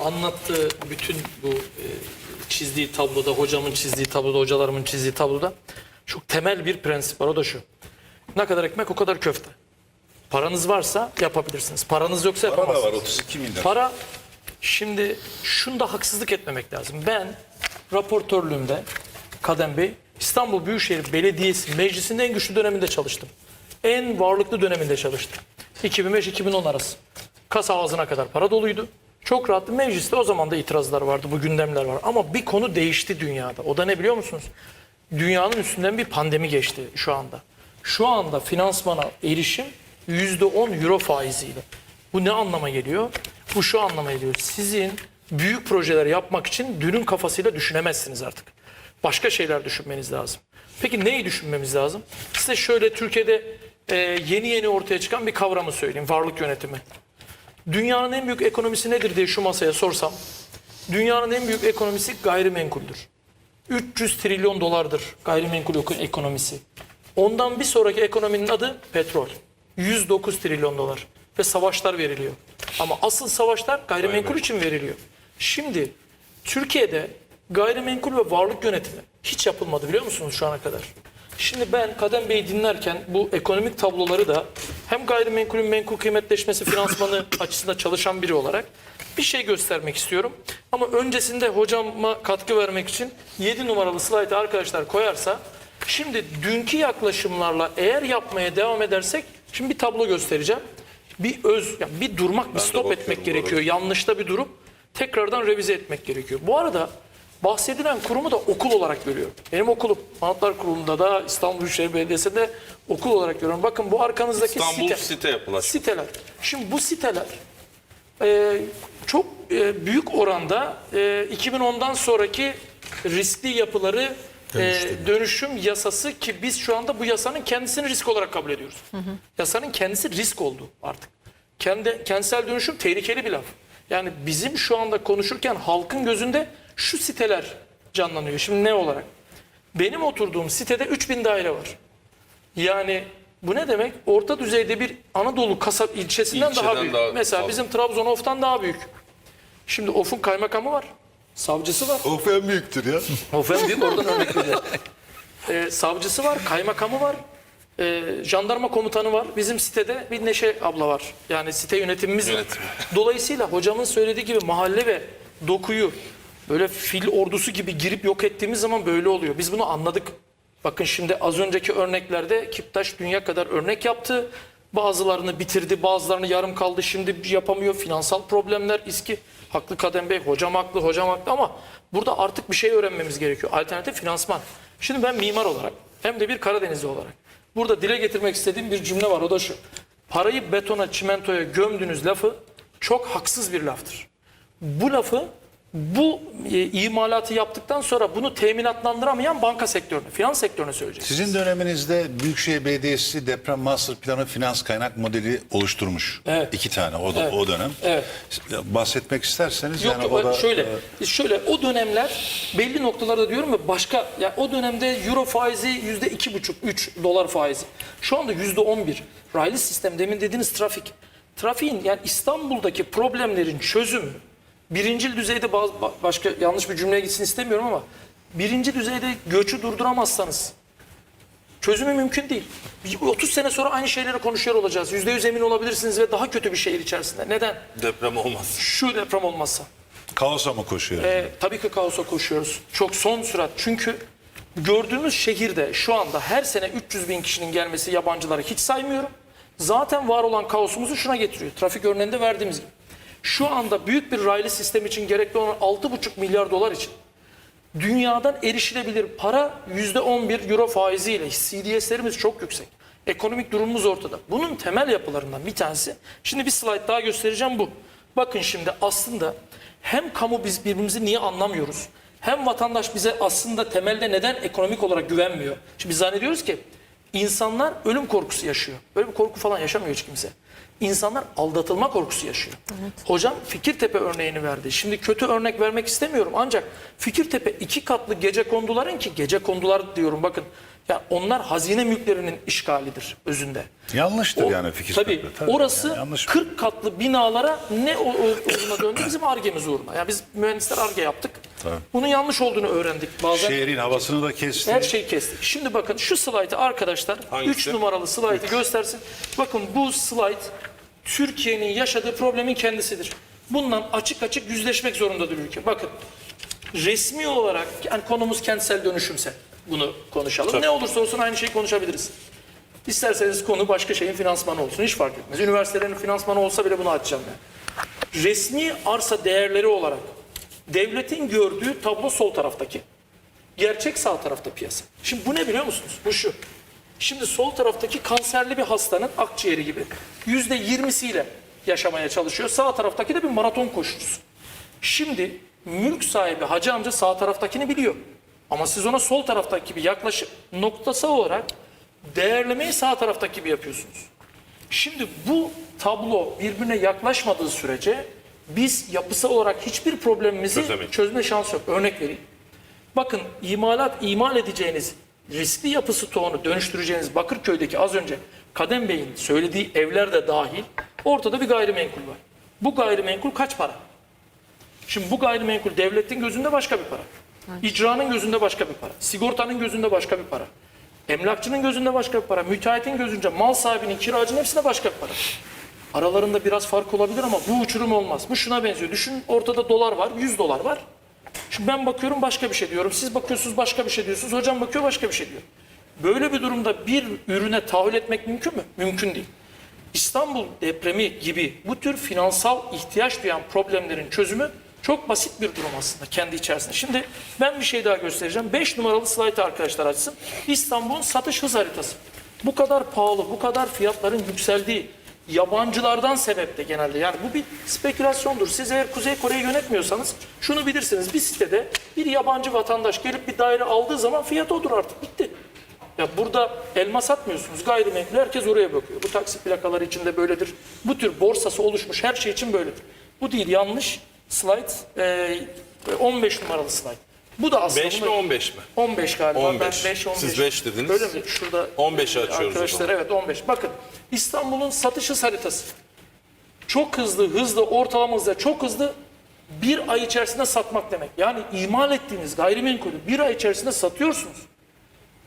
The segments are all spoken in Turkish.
anlattığı bütün bu e, çizdiği tabloda, hocamın çizdiği tabloda, hocalarımın çizdiği tabloda çok temel bir prensip var. O da şu. Ne kadar ekmek o kadar köfte. Paranız varsa yapabilirsiniz. Paranız yoksa Para da yapamazsınız. var 32 milyar. Para şimdi şunda haksızlık etmemek lazım. Ben raportörlüğümde Kadem Bey İstanbul Büyükşehir Belediyesi meclisinde en güçlü döneminde çalıştım. En varlıklı döneminde çalıştım. 2005-2010 arası. Kasa ağzına kadar para doluydu. Çok rahattı. Mecliste o zaman da itirazlar vardı, bu gündemler var. Ama bir konu değişti dünyada. O da ne biliyor musunuz? Dünyanın üstünden bir pandemi geçti şu anda. Şu anda finansmana erişim %10 euro faiziyle. Bu ne anlama geliyor? Bu şu anlama geliyor. Sizin büyük projeler yapmak için dünün kafasıyla düşünemezsiniz artık. Başka şeyler düşünmeniz lazım. Peki neyi düşünmemiz lazım? Size şöyle Türkiye'de e, yeni yeni ortaya çıkan bir kavramı söyleyeyim. Varlık yönetimi. Dünyanın en büyük ekonomisi nedir diye şu masaya sorsam. Dünyanın en büyük ekonomisi gayrimenkuldür. 300 trilyon dolardır gayrimenkul eko- ekonomisi. Ondan bir sonraki ekonominin adı petrol. 109 trilyon dolar. Ve savaşlar veriliyor. Ama asıl savaşlar gayrimenkul için veriliyor. Şimdi Türkiye'de gayrimenkul ve varlık yönetimi hiç yapılmadı biliyor musunuz şu ana kadar? Şimdi ben Kadem Bey'i dinlerken bu ekonomik tabloları da hem gayrimenkulün menkul kıymetleşmesi finansmanı açısından çalışan biri olarak bir şey göstermek istiyorum. Ama öncesinde hocama katkı vermek için 7 numaralı slaytı arkadaşlar koyarsa şimdi dünkü yaklaşımlarla eğer yapmaya devam edersek şimdi bir tablo göstereceğim. Bir öz, yani bir durmak, bir stop etmek gerekiyor. Yanlışta bir durup tekrardan revize etmek gerekiyor. Bu arada bahsedilen kurumu da okul olarak görüyorum. Benim okulum Sanatlar Kurulu'nda da İstanbul Büyükşehir Belediyesi'nde okul olarak görüyorum. Bakın bu arkanızdaki İstanbul site. site. Siteler. Şimdi bu siteler e, çok e, büyük oranda e, 2010'dan sonraki riskli yapıları e, dönüşüm yasası ki biz şu anda bu yasanın kendisini risk olarak kabul ediyoruz. Yasanın kendisi risk oldu artık. Kendi kentsel dönüşüm tehlikeli bir laf. Yani bizim şu anda konuşurken halkın gözünde şu siteler canlanıyor. Şimdi ne olarak? Benim oturduğum sitede 3000 daire var. Yani bu ne demek? Orta düzeyde bir Anadolu kasap ilçesinden İlçeden daha büyük. daha Mesela bizim Trabzon Of'tan daha büyük. Şimdi Of'un kaymakamı var. Savcısı var. Of en büyüktür ya. Of en büyük oradan örnek veriyorum. Ee, savcısı var, kaymakamı var. Ee, jandarma komutanı var. Bizim sitede bir Neşe abla var. Yani site yönetimimiz var. Yönetim. Dolayısıyla hocamın söylediği gibi mahalle ve dokuyu böyle fil ordusu gibi girip yok ettiğimiz zaman böyle oluyor. Biz bunu anladık. Bakın şimdi az önceki örneklerde Kiptaş dünya kadar örnek yaptı. Bazılarını bitirdi, bazılarını yarım kaldı. Şimdi yapamıyor. Finansal problemler, iski. Haklı Kadem Bey, hocam haklı, hocam haklı ama burada artık bir şey öğrenmemiz gerekiyor. Alternatif finansman. Şimdi ben mimar olarak hem de bir Karadenizli olarak burada dile getirmek istediğim bir cümle var. O da şu. Parayı betona, çimentoya gömdüğünüz lafı çok haksız bir laftır. Bu lafı bu e, imalatı yaptıktan sonra bunu teminatlandıramayan banka sektörüne, finans sektörüne söyleyecek. Sizin döneminizde Büyükşehir Belediyesi deprem master planı finans kaynak modeli oluşturmuş. Evet. İki tane o, da, Evet. o dönem. Evet. Bahsetmek isterseniz Yok yani yok o da şöyle şöyle o dönemler belli noktalarda diyorum ve başka ya o dönemde euro faizi yüzde iki buçuk üç dolar faizi. Şu anda yüzde on bir. Raylı sistem demin dediğiniz trafik. Trafiğin yani İstanbul'daki problemlerin çözümü birincil düzeyde bazı, ba- başka yanlış bir cümleye gitsin istemiyorum ama birinci düzeyde göçü durduramazsanız çözümü mümkün değil. Bir 30 sene sonra aynı şeyleri konuşuyor olacağız. Yüzde yüz emin olabilirsiniz ve daha kötü bir şehir içerisinde. Neden? Deprem olmaz. Şu deprem olmazsa. kaosa mı koşuyor? Ee, tabii ki kaosa koşuyoruz. Çok son sürat. Çünkü gördüğümüz şehirde şu anda her sene 300 bin kişinin gelmesi yabancıları hiç saymıyorum. Zaten var olan kaosumuzu şuna getiriyor. Trafik örneğinde verdiğimiz gibi. Şu anda büyük bir raylı sistem için gerekli olan 6,5 milyar dolar için dünyadan erişilebilir para %11 euro faiziyle. CDS'lerimiz çok yüksek. Ekonomik durumumuz ortada. Bunun temel yapılarından bir tanesi. Şimdi bir slide daha göstereceğim bu. Bakın şimdi aslında hem kamu biz birbirimizi niye anlamıyoruz? Hem vatandaş bize aslında temelde neden ekonomik olarak güvenmiyor? Şimdi biz zannediyoruz ki insanlar ölüm korkusu yaşıyor. Böyle bir korku falan yaşamıyor hiç kimse. İnsanlar aldatılma korkusu yaşıyor. Hocam Fikirtepe örneğini verdi. Şimdi kötü örnek vermek istemiyorum ancak Fikirtepe iki katlı gece konduların ki gece kondular diyorum bakın. Yani onlar hazine mülklerinin işgalidir özünde. Yanlıştır O- yani fikir. Tabii, Tabii, orası yani yanlış. 40 katlı binalara ne o, o, uğruna döndü? Bizim argemiz uğruna. Yani biz mühendisler arge yaptık. Bunun yanlış olduğunu öğrendik. Bazen Şehrin havasını da kesti. her şeyi kestik. Şimdi bakın şu slaytı arkadaşlar Hangisi? 3 numaralı slaytı göstersin. Bakın bu slayt Türkiye'nin yaşadığı problemin kendisidir. Bundan açık açık yüzleşmek zorundadır ülke. Bakın resmi olarak yani konumuz kentsel dönüşümse bunu konuşalım. Ne olursa olsun aynı şeyi konuşabiliriz. İsterseniz konu başka şeyin finansmanı olsun. Hiç fark etmez. Üniversitelerin finansmanı olsa bile bunu açacağım ben. Resmi arsa değerleri olarak devletin gördüğü tablo sol taraftaki. Gerçek sağ tarafta piyasa. Şimdi bu ne biliyor musunuz? Bu şu. Şimdi sol taraftaki kanserli bir hastanın akciğeri gibi. Yüzde yirmisiyle yaşamaya çalışıyor. Sağ taraftaki de bir maraton koşucusu. Şimdi mülk sahibi hacı amca sağ taraftakini biliyor. Ama siz ona sol taraftaki gibi yaklaşıp noktasal olarak değerlemeyi sağ taraftaki gibi yapıyorsunuz. Şimdi bu tablo birbirine yaklaşmadığı sürece biz yapısal olarak hiçbir problemimizi Çözemeyiz. çözme şansı yok. Örnek vereyim. Bakın imalat, imal edeceğiniz riskli yapı stoğunu dönüştüreceğiniz Bakırköy'deki az önce Kadem Bey'in söylediği evler de dahil ortada bir gayrimenkul var. Bu gayrimenkul kaç para? Şimdi bu gayrimenkul devletin gözünde başka bir para. İcranın gözünde başka bir para. Sigortanın gözünde başka bir para. Emlakçının gözünde başka bir para. Müteahhitin gözünde, mal sahibinin, kiracının hepsinde başka bir para. Aralarında biraz fark olabilir ama bu uçurum olmaz. Bu şuna benziyor. Düşün ortada dolar var, 100 dolar var. Şimdi ben bakıyorum başka bir şey diyorum. Siz bakıyorsunuz başka bir şey diyorsunuz. Hocam bakıyor başka bir şey diyor. Böyle bir durumda bir ürüne tahammül etmek mümkün mü? Mümkün değil. İstanbul depremi gibi bu tür finansal ihtiyaç duyan problemlerin çözümü çok basit bir durum aslında kendi içerisinde. Şimdi ben bir şey daha göstereceğim. 5 numaralı slaytı arkadaşlar açsın. İstanbul'un satış hız haritası. Bu kadar pahalı, bu kadar fiyatların yükseldiği yabancılardan sebep de genelde. Yani bu bir spekülasyondur. Siz eğer Kuzey Kore'yi yönetmiyorsanız şunu bilirsiniz. Bir sitede bir yabancı vatandaş gelip bir daire aldığı zaman fiyat odur artık. Bitti. Ya burada elma satmıyorsunuz. Gayrimenkul herkes oraya bakıyor. Bu taksi plakaları için de böyledir. Bu tür borsası oluşmuş her şey için böyledir. Bu değil yanlış. Slide e, 15 numaralı slide. Bu da aslında 5 mi bunu- 15 mi? 15 galiba. 15. Ben 5 15. Siz beş dediniz. Öyle mi? Şurada 15'i açıyoruz Arkadaşlar evet 15. Bakın İstanbul'un satış haritası. Çok hızlı, hızlı, ortalama hızla çok hızlı bir ay içerisinde satmak demek. Yani imal ettiğiniz gayrimenkulü bir ay içerisinde satıyorsunuz.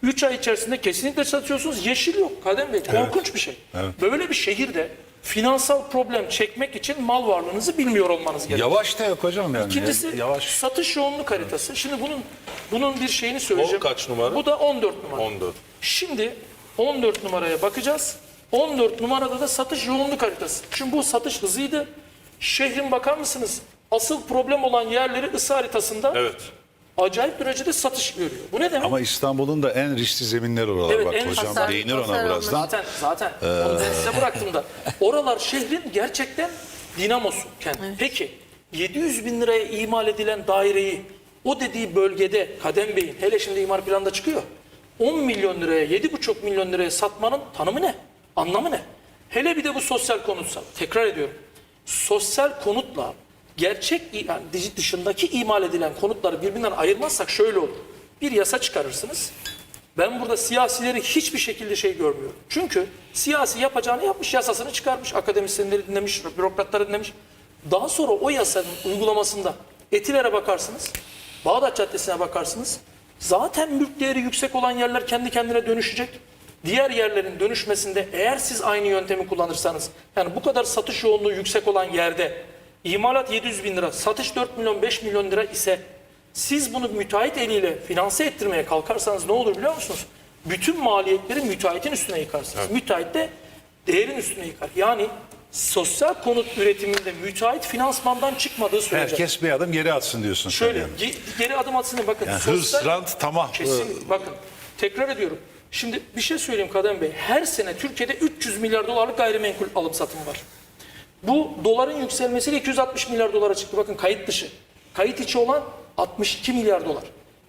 3 ay içerisinde kesinlikle satıyorsunuz. Yeşil yok Kadem Bey. Korkunç bir şey. Böyle bir şehirde finansal problem çekmek için mal varlığınızı bilmiyor olmanız gerekiyor. Yavaş da yok hocam yani. İkincisi Yavaş. satış yoğunluk haritası. Şimdi bunun bunun bir şeyini söyleyeceğim. O kaç numara? Bu da 14 numara. 14. Şimdi 14 numaraya bakacağız. 14 numarada da satış yoğunluk haritası. Şimdi bu satış hızıydı. Şehrin bakar mısınız? Asıl problem olan yerleri ısı haritasında Evet. Acayip derecede satış görüyor. Bu ne demek? Ama İstanbul'un da en riskli zeminleri oralar. Evet, Bak en hocam hasar- değinir ona hasar birazdan. Zaten zaten onu ben size bıraktım da. Oralar şehrin gerçekten dinamosu. Kent. Peki 700 bin liraya imal edilen daireyi o dediği bölgede Kadem Bey'in hele şimdi imar planında çıkıyor. 10 milyon liraya 7,5 milyon liraya satmanın tanımı ne? Anlamı ne? Hele bir de bu sosyal konutsa. Tekrar ediyorum. Sosyal konutla gerçek yani dışı- dışındaki imal edilen konutları birbirinden ayırmazsak şöyle olur. Bir yasa çıkarırsınız. Ben burada siyasileri hiçbir şekilde şey görmüyorum. Çünkü siyasi yapacağını yapmış, yasasını çıkarmış, akademisyenleri dinlemiş, bürokratları dinlemiş. Daha sonra o yasanın uygulamasında Etiler'e bakarsınız, Bağdat Caddesi'ne bakarsınız. Zaten mülk değeri yüksek olan yerler kendi kendine dönüşecek. Diğer yerlerin dönüşmesinde eğer siz aynı yöntemi kullanırsanız, yani bu kadar satış yoğunluğu yüksek olan yerde imalat 700 bin lira, satış 4 milyon 5 milyon lira ise siz bunu müteahhit eliyle finanse ettirmeye kalkarsanız ne olur biliyor musunuz? Bütün maliyetleri müteahhitin üstüne yıkarsınız. Müteahhit de değerin üstüne yıkar. Yani sosyal konut üretiminde müteahhit finansmandan çıkmadığı sürece. Herkes bir adım geri atsın diyorsun Şöyle yani. ge- geri adım atsın diye bakın. Yani sosyal- hırs, rant, tamah. Kesin bakın tekrar ediyorum. Şimdi bir şey söyleyeyim Kadem Bey. Her sene Türkiye'de 300 milyar dolarlık gayrimenkul alım satımı var. Bu doların yükselmesiyle 260 milyar dolara çıktı. Bakın kayıt dışı. Kayıt içi olan 62 milyar dolar.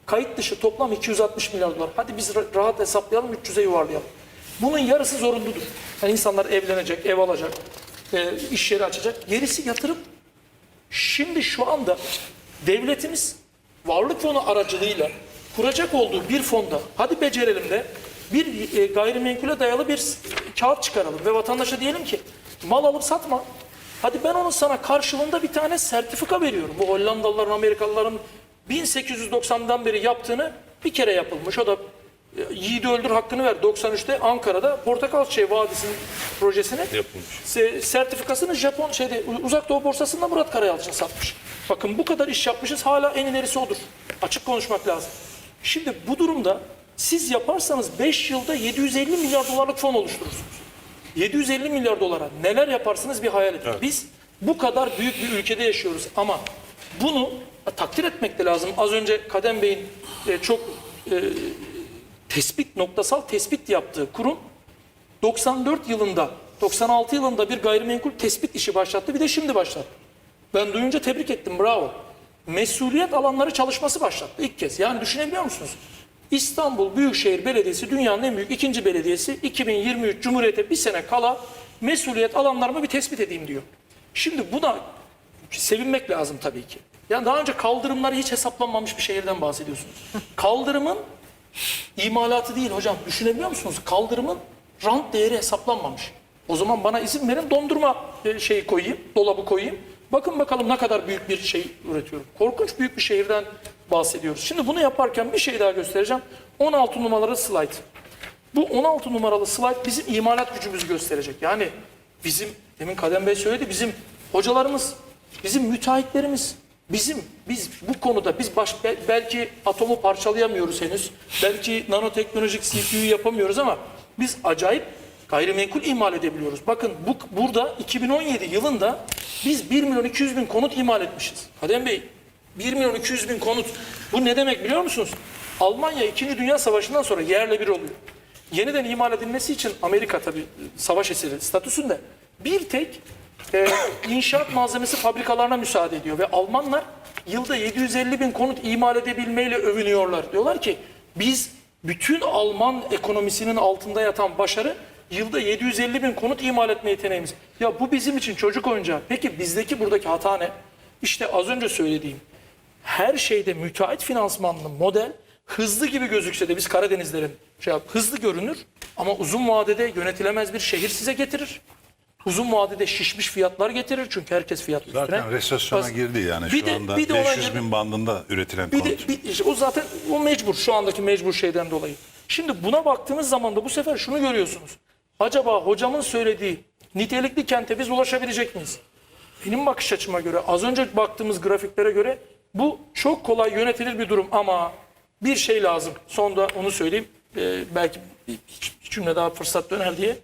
Kayıt dışı toplam 260 milyar dolar. Hadi biz ra- rahat hesaplayalım 300'e yuvarlayalım. Bunun yarısı zorunludur. Yani insanlar evlenecek, ev alacak, e, iş yeri açacak. Gerisi yatırım. Şimdi şu anda devletimiz varlık fonu aracılığıyla kuracak olduğu bir fonda hadi becerelim de bir e, gayrimenkule dayalı bir kağıt çıkaralım ve vatandaşa diyelim ki mal alıp satma. Hadi ben onun sana karşılığında bir tane sertifika veriyorum. Bu Hollandalıların, Amerikalıların 1890'dan beri yaptığını bir kere yapılmış. O da e, Yiğidi Öldür hakkını ver 93'te Ankara'da Portakal Çiçeği Vadisi'nin projesini Yapılmış. se- sertifikasını Japon şeyde Uzak Doğu borsasında Murat Karayalçın satmış. Bakın bu kadar iş yapmışız hala en ilerisi odur. Açık konuşmak lazım. Şimdi bu durumda siz yaparsanız 5 yılda 750 milyar dolarlık fon oluşturursunuz. 750 milyar dolara neler yaparsınız bir hayal edin. Biz bu kadar büyük bir ülkede yaşıyoruz ama bunu takdir etmek de lazım. Az önce Kadem Bey'in e, çok e, tespit noktasal tespit yaptığı kurum 94 yılında 96 yılında bir gayrimenkul tespit işi başlattı bir de şimdi başlattı. Ben duyunca tebrik ettim bravo. Mesuliyet alanları çalışması başlattı ilk kez. Yani düşünebiliyor musunuz? İstanbul Büyükşehir Belediyesi dünyanın en büyük ikinci belediyesi 2023 Cumhuriyet'e bir sene kala mesuliyet alanlarımı bir tespit edeyim diyor. Şimdi buna sevinmek lazım tabii ki. Yani daha önce kaldırımları hiç hesaplanmamış bir şehirden bahsediyorsunuz. Kaldırımın imalatı değil hocam. Düşünebiliyor musunuz? Kaldırımın rant değeri hesaplanmamış. O zaman bana izin verin dondurma e, şeyi koyayım, dolabı koyayım. Bakın bakalım ne kadar büyük bir şey üretiyorum. Korkunç büyük bir şehirden bahsediyoruz. Şimdi bunu yaparken bir şey daha göstereceğim. 16 numaralı slide. Bu 16 numaralı slide bizim imalat gücümüzü gösterecek. Yani bizim, demin Kadem Bey söyledi, bizim hocalarımız, bizim müteahhitlerimiz, bizim, biz bu konuda biz baş, bel- belki atomu parçalayamıyoruz henüz, belki nanoteknolojik CPU'yu yapamıyoruz ama biz acayip gayrimenkul imal edebiliyoruz. Bakın bu, burada 2017 yılında biz 1 milyon 200 bin konut imal etmişiz. Kadem Bey 1 milyon 200 bin konut. Bu ne demek biliyor musunuz? Almanya 2. Dünya Savaşı'ndan sonra yerle bir oluyor. Yeniden imal edilmesi için Amerika tabii savaş esiri statüsünde bir tek e, inşaat malzemesi fabrikalarına müsaade ediyor. Ve Almanlar yılda 750 bin konut imal edebilmeyle övünüyorlar. Diyorlar ki biz bütün Alman ekonomisinin altında yatan başarı yılda 750 bin konut imal etme yeteneğimiz. Ya bu bizim için çocuk oyuncağı. Peki bizdeki buradaki hata ne? İşte az önce söylediğim her şeyde müteahhit finansmanlı model hızlı gibi gözükse de biz Karadenizlerin şey yap, hızlı görünür ama uzun vadede yönetilemez bir şehir size getirir. Uzun vadede şişmiş fiyatlar getirir çünkü herkes fiyat üstüne. Zaten resesyona Bas- girdi yani Bir şu de- anda bir de ona 500 girdi. bin bandında üretilen Bir konut. de bir, o zaten o mecbur şu andaki mecbur şeyden dolayı. Şimdi buna baktığınız zaman da bu sefer şunu görüyorsunuz. Acaba hocamın söylediği nitelikli kente biz ulaşabilecek miyiz? Benim bakış açıma göre az önce baktığımız grafiklere göre bu çok kolay yönetilir bir durum ama bir şey lazım. Son da onu söyleyeyim. Ee, belki bir bir cümle daha fırsat döner diye.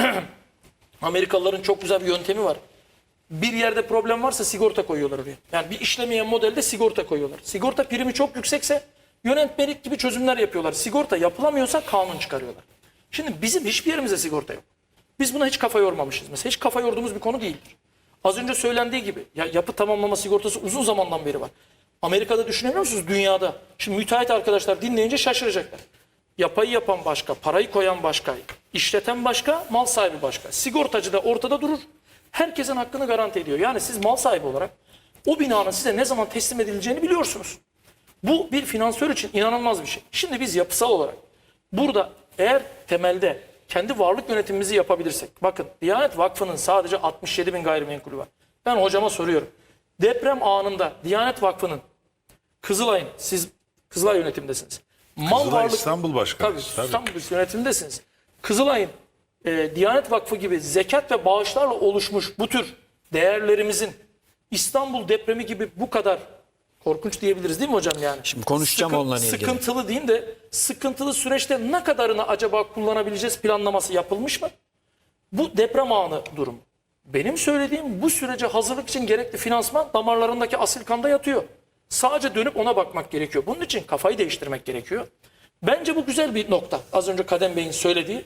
Amerikalıların çok güzel bir yöntemi var. Bir yerde problem varsa sigorta koyuyorlar oraya. Yani bir işlemeyen modelde sigorta koyuyorlar. Sigorta primi çok yüksekse yönetmelik gibi çözümler yapıyorlar. Sigorta yapılamıyorsa kanun çıkarıyorlar. Şimdi bizim hiçbir yerimizde sigorta yok. Biz buna hiç kafa yormamışız. Mesela hiç kafa yorduğumuz bir konu değildir. Az önce söylendiği gibi ya yapı tamamlama sigortası uzun zamandan beri var. Amerika'da düşünemiyor musunuz dünyada? Şimdi müteahhit arkadaşlar dinleyince şaşıracaklar. Yapayı yapan başka, parayı koyan başka, işleten başka, mal sahibi başka. Sigortacı da ortada durur. Herkesin hakkını garanti ediyor. Yani siz mal sahibi olarak o binanın size ne zaman teslim edileceğini biliyorsunuz. Bu bir finansör için inanılmaz bir şey. Şimdi biz yapısal olarak burada eğer temelde kendi varlık yönetimimizi yapabilirsek. Bakın Diyanet Vakfı'nın sadece 67 bin gayrimenkulü var. Ben hocama soruyorum. Deprem anında Diyanet Vakfı'nın Kızılay'ın siz Kızılay yönetimdesiniz. Mal Kızılay İstanbul Başkanı. Tabii, Tabii. İstanbul yönetimindesiniz. Kızılay'ın e, Diyanet Vakfı gibi zekat ve bağışlarla oluşmuş bu tür değerlerimizin İstanbul depremi gibi bu kadar korkunç diyebiliriz değil mi hocam yani? Şimdi konuşacağım Sıkın- onunla ilgili. Sıkıntılı diyeyim de sıkıntılı süreçte ne kadarını acaba kullanabileceğiz planlaması yapılmış mı? Bu deprem anı durum. Benim söylediğim bu sürece hazırlık için gerekli finansman damarlarındaki asil kanda yatıyor. Sadece dönüp ona bakmak gerekiyor. Bunun için kafayı değiştirmek gerekiyor. Bence bu güzel bir nokta. Az önce Kadem Bey'in söylediği.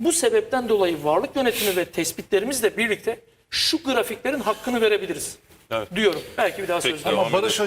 Bu sebepten dolayı varlık yönetimi ve tespitlerimizle birlikte şu grafiklerin hakkını verebiliriz. Evet. Diyorum. Belki bir daha söz Ama Barış